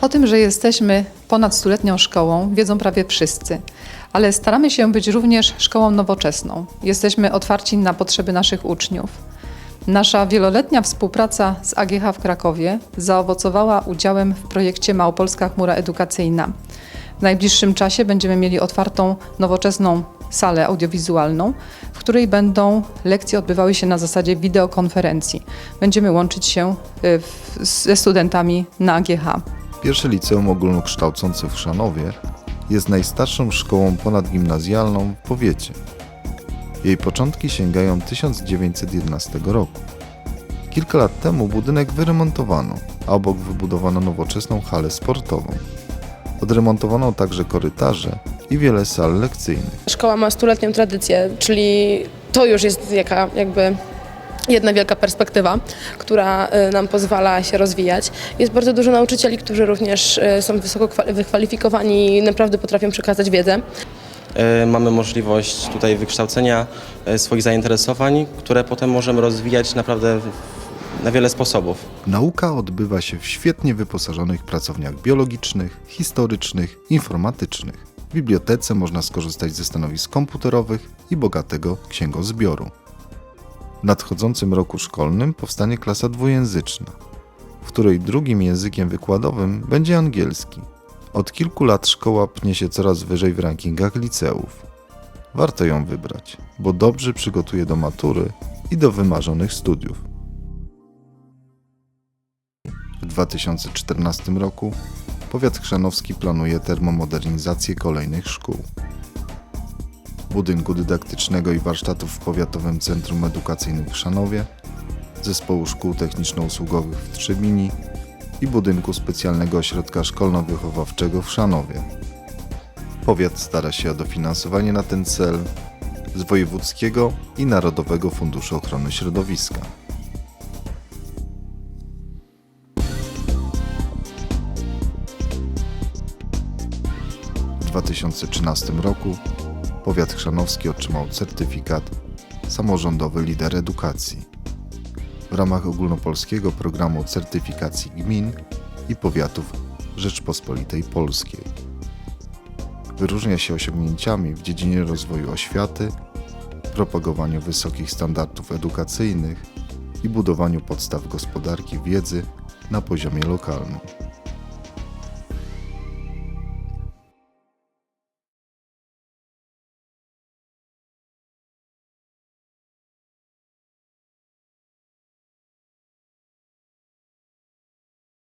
O tym, że jesteśmy ponad stuletnią szkołą, wiedzą prawie wszyscy, ale staramy się być również szkołą nowoczesną. Jesteśmy otwarci na potrzeby naszych uczniów. Nasza wieloletnia współpraca z AGH w Krakowie zaowocowała udziałem w projekcie Małopolska Chmura Edukacyjna. W najbliższym czasie będziemy mieli otwartą, nowoczesną salę audiowizualną, w której będą lekcje odbywały się na zasadzie wideokonferencji. Będziemy łączyć się w- ze studentami na AGH. Pierwsze liceum ogólnokształcące w Chrzanowie jest najstarszą szkołą ponadgimnazjalną w powiecie. Jej początki sięgają 1911 roku. Kilka lat temu budynek wyremontowano, a obok wybudowano nowoczesną halę sportową. Odremontowano także korytarze i wiele sal lekcyjnych. Szkoła ma stuletnią tradycję, czyli to już jest jaka, jakby jedna wielka perspektywa, która y, nam pozwala się rozwijać. Jest bardzo dużo nauczycieli, którzy również y, są wysoko kwa- wykwalifikowani i naprawdę potrafią przekazać wiedzę. E, Mamy możliwość tutaj wykształcenia e, swoich zainteresowań, które potem możemy rozwijać naprawdę na wiele sposobów. Nauka odbywa się w świetnie wyposażonych pracowniach biologicznych, historycznych, informatycznych. W bibliotece można skorzystać ze stanowisk komputerowych i bogatego księgozbioru. W nadchodzącym roku szkolnym powstanie klasa dwujęzyczna, w której drugim językiem wykładowym będzie angielski. Od kilku lat szkoła pnie się coraz wyżej w rankingach liceów. Warto ją wybrać, bo dobrze przygotuje do matury i do wymarzonych studiów. W 2014 roku powiat chrzanowski planuje termomodernizację kolejnych szkół. Budynku dydaktycznego i warsztatów w Powiatowym Centrum Edukacyjnym w Chrzanowie, Zespołu Szkół Techniczno-Usługowych w Trzebini i budynku specjalnego ośrodka szkolno-wychowawczego w Chrzanowie. Powiat stara się o dofinansowanie na ten cel z Wojewódzkiego i Narodowego Funduszu Ochrony Środowiska. W 2013 roku powiat chrzanowski otrzymał certyfikat Samorządowy Lider Edukacji w ramach ogólnopolskiego programu certyfikacji gmin i powiatów Rzeczpospolitej Polskiej. Wyróżnia się osiągnięciami w dziedzinie rozwoju oświaty, propagowaniu wysokich standardów edukacyjnych i budowaniu podstaw gospodarki wiedzy na poziomie lokalnym.